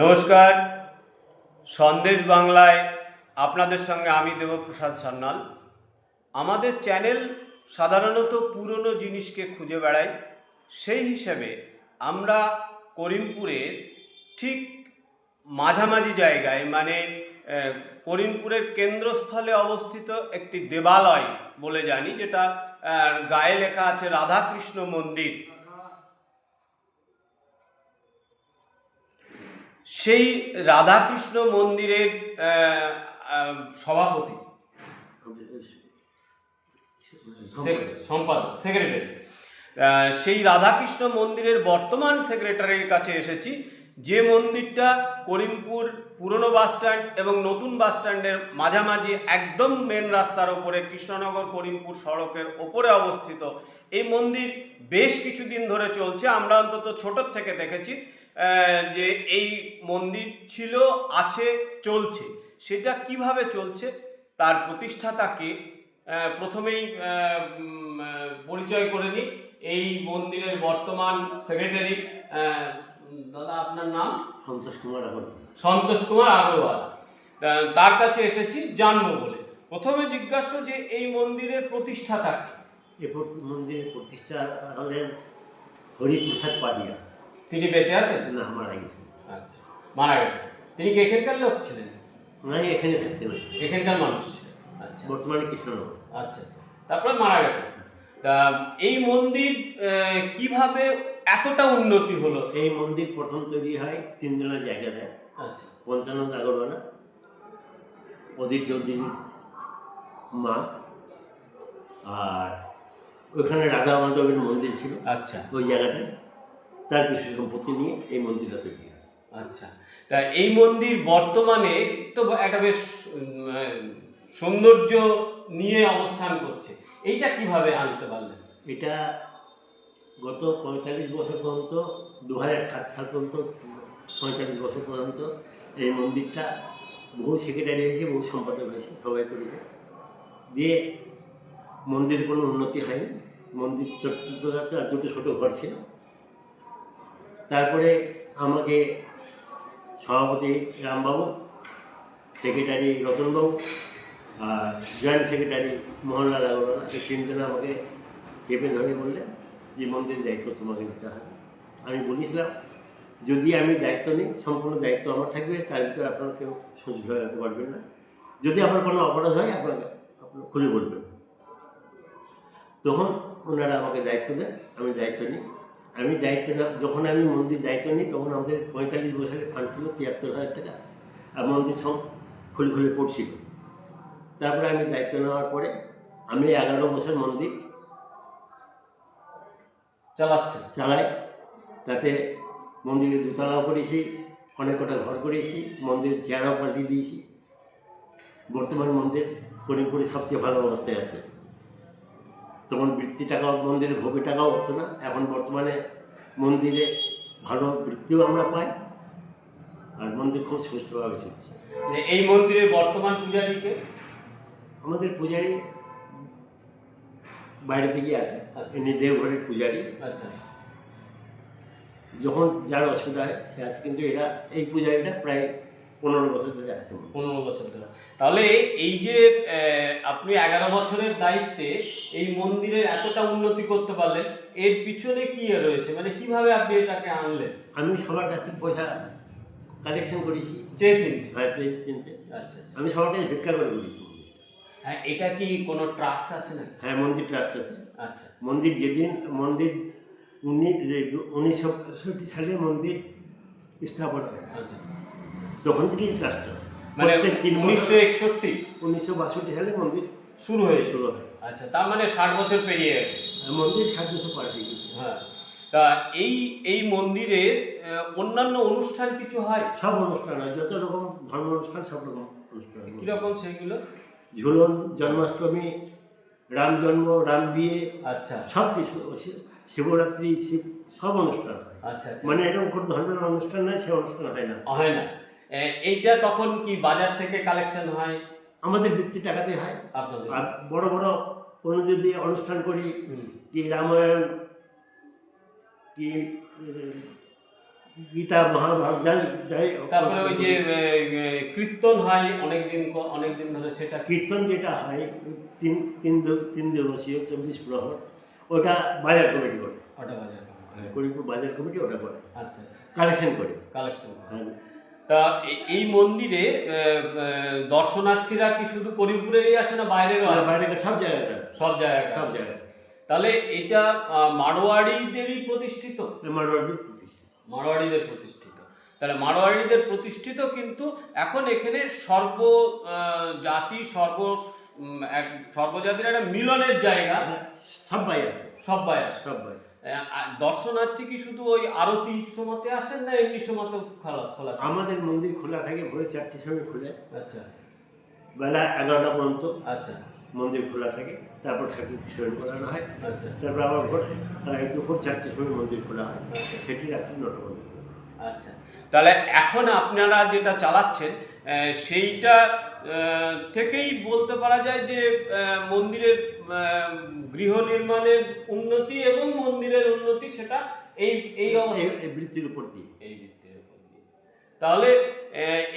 নমস্কার। সন্দেশ বাংলায় আপনাদের সঙ্গে আমি দেবপ্রসাদ সান্যাল। আমাদের চ্যানেল সাধারণত পুরনো জিনিসকে খুঁজে বেড়াই সেই হিসেবে আমরা করিমপুরের ঠিক মাঝামাঝি জায়গায় মানে করিমপুরের কেন্দ্রস্থলে অবস্থিত একটি দেবালয় বলে জানি, যেটা গায়ে লেখা আছে রাধাকৃষ্ণ মন্দির। সেই রাধাকৃষ্ণ মন্দিরের সভাপতি। সম্পাদক সেক্রেটারি সেই রাধাকৃষ্ণ মন্দিরের বর্তমান সেক্রেটারির কাছে এসেছি। যে মন্দিরটা করিমপুর পুরনো বাস স্ট্যান্ড এবং নতুন বাস স্ট্যান্ডের মাঝামাঝি একদম মেন রাস্তার ওপরে কৃষ্ণনগর করিমপুর সড়কের ওপরে অবস্থিত। এই মন্দির বেশ কিছুদিন ধরে চলছে। আমরা অন্তত ছোটোর থেকে দেখেছি। যে এই মন্দির ছিল আছে চলছে। সেটা কীভাবে চলছে? তার প্রতিষ্ঠাতাকে প্রথমেই পরিচয় করে নিই। এই মন্দিরের বর্তমান সেক্রেটারি দাদা আপনার নাম? সন্তোষ কুমার সন্তোষ কুমার আগরওয়াল। তার কাছে এসেছি জানব বলে। প্রথমে জিজ্ঞাসা যে এই মন্দিরের প্রতিষ্ঠাতা কে? এ মন্দিরের প্রতিষ্ঠা হলেন হরিপ্রসাদ পাডিয়া তিনি বেঁচে আছেন? না মারা গেছে আচ্ছা মারা গেছেন। তিনি কি এখানকার লোক ছিলেন? না এখানে থাকতে এখানকার মানুষ ছিলেন। আচ্ছা। বর্তমানে কৃষ্ণনগর আচ্ছা আচ্ছা। তারপরে মারা গেছে তা এই মন্দির কীভাবে এতটা উন্নতি হলো? এই মন্দির প্রথম তৈরি হয় তিনজনের জায়গা দেয়। আচ্ছা। পঞ্চানন্দ আগরওয়ালা অধীর চৌধুরীর মা আর ওইখানে রাধা মাধবের মন্দির ছিল। আচ্ছা। ওই জায়গাটায়। তার কিছু সম্পত্তি নিয়ে এই মন্দিরটা তৈরি হয়। আচ্ছা। তা এই মন্দির বর্তমানে তো একটা বেশ সৌন্দর্য নিয়ে অবস্থান করছে। এইটা কীভাবে আনতে পারলেন? এটা গত পঁয়তাল্লিশ বছর পর্যন্ত দু হাজার সাত সাল পর্যন্ত পঁয়তাল্লিশ বছর পর্যন্ত এই মন্দিরটা বহু সেক্রেটারি হয়েছে বহু সম্পাদক হয়েছে সবাই করেছে। দিয়ে মন্দিরের কোনো উন্নতি হয়নি। মন্দির ছোট্ট ছোটো আর দুটো ছোটো ঘর ছিল। তারপরে আমাকে সভাপতি রামবাবু সেক্রেটারি রতনবাবু আর জয়েন্ট সেক্রেটারি মোহনলাল আগরওয়ালা, এই তিনজনে আমাকে চেপে ধরে বললেন যে মন্দিরের দায়িত্ব তোমাকে নিতে হবে। আমি বলেছিলাম, যদি আমি দায়িত্ব নিই, সম্পূর্ণ দায়িত্ব আমার থাকবে, তার ভিতরে আপনারা কেউ সহ্য হয়ে যেতে পারবেন না। যদি আমার কোনো অপরাধ হয়, আপনাকে, আপনারা খুলে বলবেন। তখন ওনারা আমাকে দায়িত্ব দেন, আমি দায়িত্ব নিই। আমি দায়িত্ব না, যখন আমি মন্দির দায়িত্ব নিই, তখন আমাদের পঁয়তাল্লিশ বছরের ফান্ড ছিল তিয়াত্তর হাজার টাকা। আর মন্দির সব খুলে খুলে পড়ছিল। তারপরে আমি দায়িত্ব নেওয়ার পরে আমি এগারো বছর মন্দির চালাচ্ছেন চালাই, তাতে মন্দিরে দোতলাও করেছি, অনেক কটা ঘর করেছি, মন্দিরের চেয়ারও পাল্টিয়ে দিয়েছি। বর্তমান মন্দির করিমপুরে সবচেয়ে ভালো অবস্থায় আছে। তখন বৃত্তি টাকাও মন্দিরে ভোগী টাকাও হতো না। এখন বর্তমানে মন্দিরে ভালো বৃত্তিও আমরা পাই আর মন্দির খুব সুস্থভাবে চলছে এই মন্দিরে বর্তমান পূজারীকে আমাদের পূজারী বাইরে থেকে আসে আচ্ছা। ইনি দেওঘরের পূজারী। আচ্ছা। যখন যার অসুবিধা হয় সে আসে কিন্তু এরা এই পূজারীটা প্রায় পনেরো বছর ধরে আসে পনেরো বছর ধরে। তাহলে এই যে আপনি এগারো বছরের দায়িত্বে এই মন্দিরের এতটা উন্নতি করতে পারলেন এর পিছনে কি রয়েছে? মানে কীভাবে আপনি এটাকে আনলেন? আমি সবার কাছ পয়সা কালেকশন করেছি। চেয়েছেন হ্যাঁ সেই আচ্ছা আচ্ছা। আমি সবার কাছে ভিক্ষা করে করেছি হ্যাঁ এটা কি কোনো ট্রাস্ট আছে না হ্যাঁ মন্দির ট্রাস্ট আছে। আচ্ছা। মন্দির যেদিন মন্দির উনিশশো পঁয়ষট্টি সালে মন্দির স্থাপন হয়। আচ্ছা। তখন থেকেই আছে মানে উনিশশো একষট্টি? উনিশশো বাষট্টি সালে মন্দির শুরু হয়েছিল শুরু হয়। আচ্ছা তার মানে ষাট বছর পেরিয়ে গেছে। মন্দির ষাট বছর পার হয়ে গেছে। হ্যাঁ তা এই এই মন্দিরে অন্যান্য অনুষ্ঠান কিছু হয়? সব অনুষ্ঠান হয় যত রকম ধর্ম অনুষ্ঠান সব রকম অনুষ্ঠান হয়। কীরকম সেগুলো? ঝুলন জন্মাষ্টমী রাম জন্ম রাম বিয়ে আচ্ছা। সব কিছু শিবরাত্রি শিব সব অনুষ্ঠান আচ্ছা আচ্ছা। মানে এরকম কোনো ধর্মের অনুষ্ঠান নয় সে অনুষ্ঠান হয় না। হয় না। এইটা তখন কি বাজার থেকে কালেকশন হয়? আমাদের বৃত্তি টাকাতে হয়। আপনাদের। আর বড় বড় কোনো যদি অনুষ্ঠান করি কি রামায়ণ কি গীতা মহাভারত যাই যাই তারপরে ওই যে কীর্তন হয় অনেকদিন ক- অনেকদিন ধরে সেটা কীর্তন যেটা হয় তিন তিন দিন- তিন দিবসীয় চব্বিশ প্রহর ওটা বাজার কমিটি করে। ওটা বাজার করা। হ্যাঁ, করিমপুর বাজার কমিটি ওটা করে। আচ্ছা কালেকশন করে। কালেকশন হ্যাঁ। তা এই মন্দিরে দর্শনার্থীরা কি শুধু করিমপুরেরই আসে না বাইরেরও আসে? বাইরে সব জায়গায় সব জায়গায় সব জায়গায় তাহলে এটা মারোয়াড়িদেরই প্রতিষ্ঠিত? মারোয়াড়ি প্রতিষ্ঠিত। মারোয়াড়িদের প্রতিষ্ঠিত। তাহলে মারোয়াড়িদের প্রতিষ্ঠিত কিন্তু এখন এখানে সর্ব জাতি সর্ব এক সর্বজাতির একটা মিলনের জায়গা। সব ভাই আছে। সবাই আসে সব ভাই আহ, আর দর্শনার্থী কি শুধু ওই আরতির সময়তে আসেন না এমনি সময়তেও খোলা খোলা? আমাদের মন্দির খোলা থাকে ভোরে চারটের সময় খুলে। আচ্ছা। বেলা এগারোটা পর্যন্ত আচ্ছা। মন্দির খোলা থাকে তারপর ঠাকুর শরীর করানো হয়। আচ্ছা। তারপর আবার ভোর দুপুর চারটের সময় মন্দির খোলা হয়। আচ্ছা। সেটি রাত্রি নটা পর্যন্ত। আচ্ছা। তাহলে এখন আপনারা যেটা চালাচ্ছেন সেইটা থেকেই বলতে পারা যায় যে মন্দিরের গৃহ নির্মাণের উন্নতি এবং মন্দিরের উন্নতি সেটা এই এই বৃত্তির উপর দিয়ে। এই বৃত্তির উপর দিয়ে। তাহলে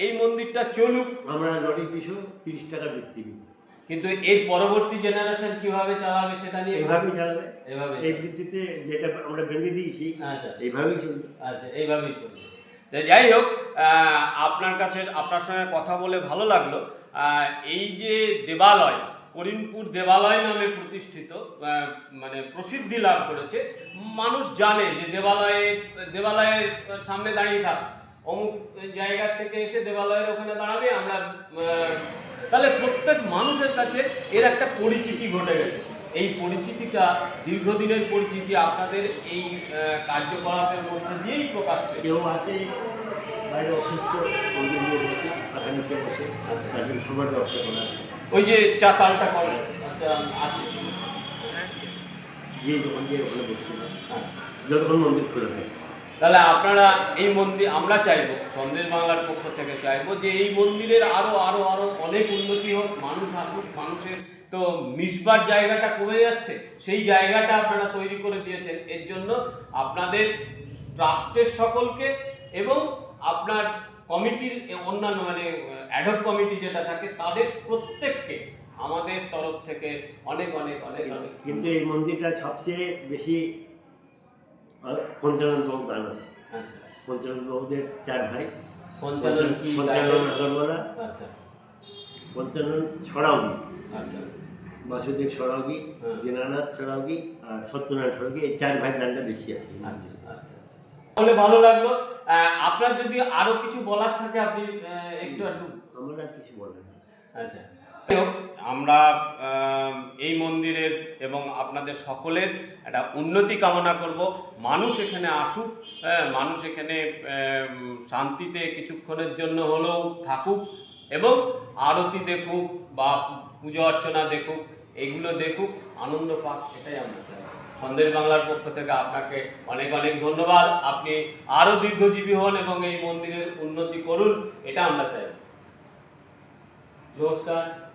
এই মন্দিরটা চলুক। আমরা লরি পিছু তিরিশ টাকা বৃত্তি নিই কিন্তু এর পরবর্তী জেনারেশন কীভাবে চালাবে সেটা নিয়ে এইভাবেই চালাবে। এভাবে এই বৃত্তিতে যেটা আমরা বেঁধে দিয়েছি আচ্ছা। এইভাবেই চলবে। আচ্ছা এইভাবেই চলবে। তো যাই হোক আপনার কাছে আপনার সঙ্গে কথা বলে ভালো লাগল। এই যে দেবালয় করিমপুর দেবালয় নামে প্রতিষ্ঠিত মানে প্রসিদ্ধি লাভ করেছে মানুষ জানে যে দেবালয়ে, দেবালয়ের সামনে দাঁড়িয়ে থাক অমুক জায়গা থেকে এসে দেবালয়ের ওখানে দাঁড়াবে, আমরা তাহলে প্রত্যেক মানুষের কাছে এর একটা পরিচিতি ঘটে গেছে এই পরিচিতিটা, দীর্ঘদিনের পরিচিতি আপনাদের এই কার্যকলাপের মধ্যে দিয়েই প্রকাশ পেয়েছে কেউ আসে বাইরে অসুস্থ বসে আচ্ছা। সবার ব্যবস্থা করা আছে। ওই যে চা তালটা করে আছে গিয়ে যখন গিয়ে ওখানে বসতে। যতক্ষণ মন্দির খোলা থাকে তাহলে আপনারা এই মন্দির আমরা চাইব সন্দেশ বাংলার পক্ষ থেকে চাইব যে এই মন্দিরের আরও আরও আরও অনেক উন্নতি হোক মানুষ আসুক মানুষের তো মিশবার জায়গাটা কমে যাচ্ছে সেই জায়গাটা আপনারা তৈরি করে দিয়েছেন এর জন্য আপনাদের ট্রাস্টের সকলকে এবং আপনার কমিটির অন্যান্য মানে অ্যাডক কমিটি যেটা থাকে তাদের প্রত্যেককে আমাদের তরফ থেকে অনেক অনেক অনেক অনেক কিন্তু এই মন্দিরটা সবচেয়ে বেশি পঞ্চানন বাবু দান আছে। আচ্ছা। পঞ্চানন বাবুদের চার ভাই। পঞ্চানন কি পঞ্চানন আগরওয়ালা। আচ্ছা। পঞ্চানন ছড়াউগি আচ্ছা। বাসুদেব ছড়াউগি হ্যাঁ। দীনানাথ ছড়াউগি আর সত্যনারায়ণ ছড়াউগি এই চার ভাই দানটা বেশি আছে। আচ্ছা আচ্ছা। তাহলে ভালো লাগল। আপনার যদি আরও কিছু বলার থাকে আপনি একটু একটু আমার আর কিছু বলার নেই। আচ্ছা। আমরা এই মন্দিরের এবং আপনাদের সকলের একটা উন্নতি কামনা করব। মানুষ এখানে আসুক হ্যাঁ, মানুষ এখানে শান্তিতে কিছুক্ষণের জন্য হলেও থাকুক এবং আরতি দেখুক বা পুজো অর্চনা দেখুক এগুলো দেখুক আনন্দ পাক এটাই আমরা চাই। সন্দেশ বাংলার পক্ষ থেকে আপনাকে অনেক অনেক ধন্যবাদ। আপনি আরও দীর্ঘজীবী হন এবং এই মন্দিরের উন্নতি করুন, এটা আমরা চাই। নমস্কার।